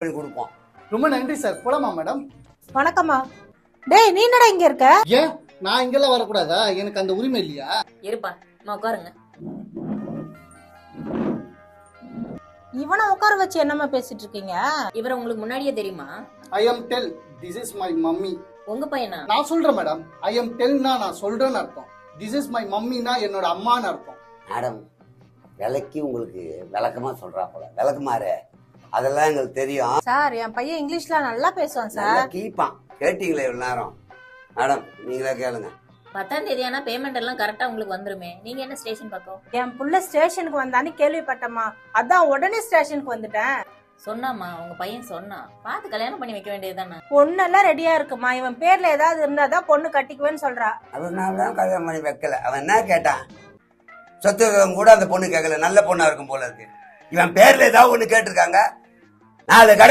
பண்ணி கொடுப்போம் ரொம்ப நன்றி சார் போலாமா மேடம் வணக்கம்மா. டேய் நீ என்னடா இங்க இருக்க? ஏன்? நான் இங்கெல்லாம் வரக்கூடாதா? எனக்கு அந்த உரிமை இல்லையா? இருப்பா அம்மா உட்காருங்க. இவனை உட்கார வச்சு என்னம்மா பேசிட்டு இருக்கீங்க? இவரை உங்களுக்கு முன்னாடியே தெரியுமா? I am tell this is my mummy உங்க பையனா? நான் சொல்றேன் மேடம் ஐ எம் டெல்னா நான் சொல்றேன்னு அர்த்தம். திஸ் இஸ் மை மம்மினா என்னோட அம்மான்னு அர்த்தம். மேடம் விலைக்கு உங்களுக்கு விளக்கமா சொல்றா போல. விளக்குமாறு அதெல்லாம் எங்களுக்கு தெரியும். சார் என் பையன் இங்கிலீஷ்ல நல்லா பேசுவான் நல்லா சார் கீப்பான். கேட்டீங்களே இவ்வளவு நேரம்? மேடம் நீங்களே கேளுங்க. பத்தாம் தேதி ஆனா பேமெண்ட் எல்லாம் கரெக்டா உங்களுக்கு வந்துருமே. நீங்க என்ன ஸ்டேஷன் பக்கம் என் புள்ள ஸ்டேஷனுக்கு வந்தான்னு கேள்விப்பட்டம்மா. அதான் உடனே ஸ்டேஷனுக்கு வந்துட்டேன். சொன்னாமா உங்க பையன் சொன்னா பார்த்து கல்யாணம் பண்ணி வைக்க வேண்டியதுதானே பொண்ணெல்லாம் ரெடியா இருக்குமா? இவன் பேர்ல ஏதாவது இருந்தாதான் பொண்ணு கட்டிக்குவேன்னு சொல்றா. அதனால தான் கல்யாணம் பண்ணி வைக்கல. அவன் என்ன கேட்டான்? சொத்து இருக்கிறவங்க கூட அந்த பொண்ணு கேட்கல. நல்ல பொண்ணா இருக்கும் போல இருக்கு. இவன் பேர்ல ஏதாவது ஒண்ணு கேட்டிருக்காங்க? நாலு கடை